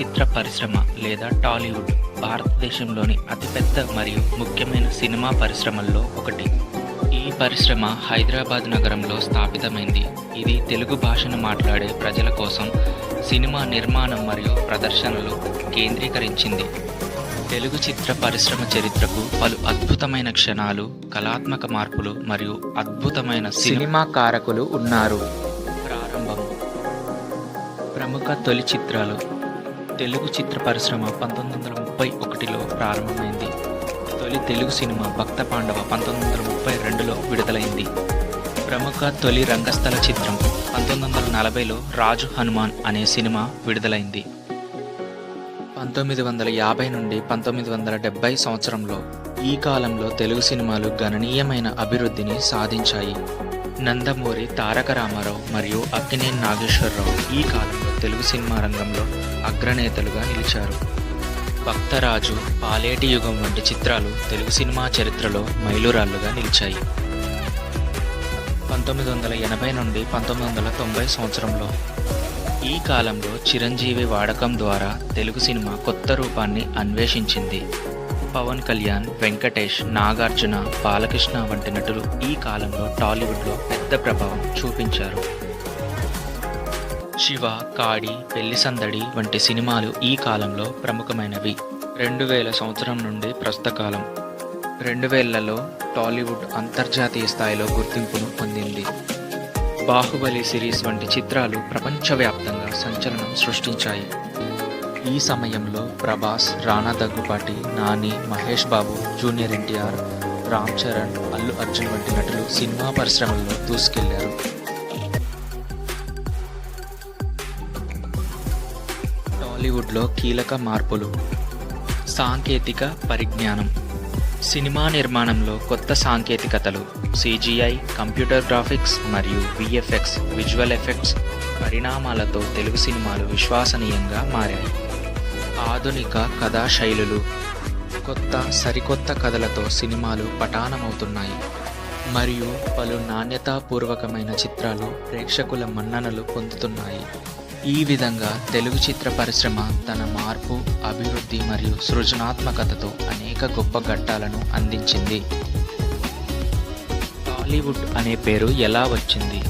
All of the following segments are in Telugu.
చిత్ర పరిశ్రమ లేదా టాలీవుడ్ భారతదేశంలోని అతిపెద్ద మరియు ముఖ్యమైన సినిమా పరిశ్రమల్లో ఒకటి. ఈ పరిశ్రమ హైదరాబాద్ నగరంలో స్థాపితమైంది. ఇది తెలుగు భాషను మాట్లాడే ప్రజల కోసం సినిమా నిర్మాణం మరియు ప్రదర్శనలు కేంద్రీకరించింది. తెలుగు చిత్ర పరిశ్రమ చరిత్రకు పలు అద్భుతమైన క్షణాలు కళాత్మక మార్పులు మరియు అద్భుతమైన సినిమా కారకులు ఉన్నారు. ప్రారంభం. ప్రముఖ తొలి చిత్రాలు తెలుగు చిత్ర పరిశ్రమ పంతొమ్మిది వందల ముప్పై ఒకటిలో ప్రారంభమైంది. తొలి తెలుగు సినిమా భక్త పాండవ పంతొమ్మిది వందల ముప్పై రెండులో విడుదలైంది. ప్రముఖ తొలి రంగస్థల చిత్రం పంతొమ్మిది వందల నలభైలో రాజు హనుమాన్ అనే సినిమా విడుదలైంది. పంతొమ్మిది వందల యాభై నుండి పంతొమ్మిది వందల డెబ్బై సంవత్సరంలో ఈ కాలంలో తెలుగు సినిమాలు గణనీయమైన అభివృద్ధిని సాధించాయి. నందమూరి తారక రామారావు మరియు అక్కినేని నాగేశ్వరరావు ఈ కాలంలో తెలుగు సినిమా రంగంలో అగ్రనేతలుగా నిలిచారు. భక్తరాజు పాలేటి యుగం వంటి చిత్రాలు తెలుగు సినిమా చరిత్రలో మైలురాళ్ళుగా నిలిచాయి. పంతొమ్మిది వందల ఎనభై నుండి పంతొమ్మిది వందల తొంభై సంవత్సరంలో ఈ కాలంలో చిరంజీవి వాడకం ద్వారా తెలుగు సినిమా కొత్త రూపాన్ని అన్వేషించింది. పవన్ కళ్యాణ్ వెంకటేష్ నాగార్జున బాలకృష్ణ వంటి నటులు ఈ కాలంలో టాలీవుడ్లో పెద్ద ప్రభావం చూపించారు. శివ కాడి పెళ్ళి సందడి వంటి సినిమాలు ఈ కాలంలో ప్రముఖమైనవి. రెండు వేల సంవత్సరం నుండి ప్రస్తుత కాలం. రెండు వేలలో టాలీవుడ్ అంతర్జాతీయ స్థాయిలో గుర్తింపును పొందింది. బాహుబలి సిరీస్ వంటి చిత్రాలు ప్రపంచవ్యాప్తంగా సంచలనం సృష్టించాయి. ఈ సమయంలో ప్రభాస్ రానా దగ్గుపాటి నాని మహేష్ బాబు జూనియర్ ఎన్టీఆర్ రామ్ చరణ్ అల్లు అర్జున్ వంటి నటులు సినిమా పరిశ్రమల్లో దూసుకెళ్ళారు. టాలీవుడ్లో కీలక మార్పులు. సాంకేతిక పరిజ్ఞానం. సినిమా నిర్మాణంలో కొత్త సాంకేతికతలు. సిజిఐ కంప్యూటర్ గ్రాఫిక్స్ మరియు విఎఫ్ఎక్స్ విజువల్ ఎఫెక్ట్స్ పరిణామాలతో తెలుగు సినిమాలు విశ్వసనీయంగా మారాయి. ఆధునిక కథా శైలులు కొత్త సరికొత్త కథలతో సినిమాలు పటానమవుతున్నాయి మరియు పలు నాణ్యతాపూర్వకమైన చిత్రాలు ప్రేక్షకుల మన్ననలు పొందుతున్నాయి. ఈ విధంగా తెలుగు చిత్ర పరిశ్రమ తన మార్పు అభివృద్ధి మరియు సృజనాత్మకతతో అనేక గొప్ప ఘట్టాలను అందించింది. టాలీవుడ్ అనే పేరు ఎలా వచ్చింది?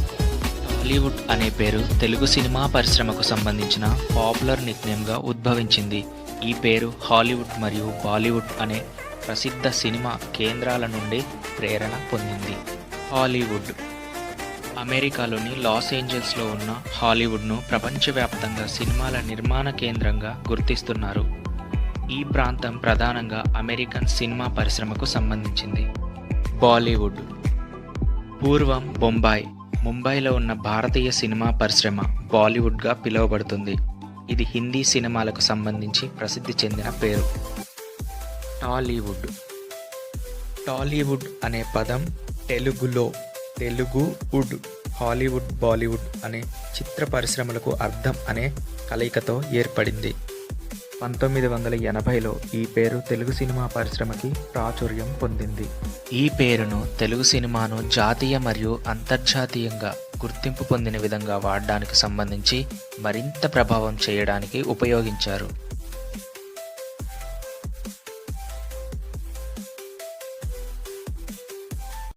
టాలీవుడ్ అనే పేరు తెలుగు సినిమా పరిశ్రమకు సంబంధించిన పాపులర్ నిత్యంగా ఉద్భవించింది. ఈ పేరు హాలీవుడ్ మరియు బాలీవుడ్ అనే ప్రసిద్ధ సినిమా కేంద్రాల నుండి ప్రేరణ పొందింది. హాలీవుడ్ అమెరికాలోని లాస్ ఏంజల్స్లో ఉన్న హాలీవుడ్ను ప్రపంచవ్యాప్తంగా సినిమాల నిర్మాణ కేంద్రంగా గుర్తిస్తున్నారు. ఈ ప్రాంతం ప్రధానంగా అమెరికన్ సినిమా పరిశ్రమకు సంబంధించింది. బాలీవుడ్ పూర్వం బొంబాయి ముంబైలో ఉన్న భారతీయ సినిమా పరిశ్రమ బాలీవుడ్గా పిలువబడుతుంది. ఇది హిందీ సినిమాలకు సంబంధించి ప్రసిద్ధి చెందిన పేరు. టాలీవుడ్. టాలీవుడ్ అనే పదం తెలుగులో తెలుగు వుడ్ హాలీవుడ్ బాలీవుడ్ అనే చిత్ర పరిశ్రమలకు అర్థం అనే కలయికతో ఏర్పడింది. పంతొమ్మిది వందల ఎనభైలో ఈ పేరు తెలుగు సినిమా పరిశ్రమకి ప్రాచుర్యం పొందింది. ఈ పేరును తెలుగు సినిమాను జాతీయ మరియు అంతర్జాతీయంగా గుర్తింపు పొందిన విధంగా వాడడానికి సంబంధించి మరింత ప్రభావం చేయడానికి ఉపయోగించారు.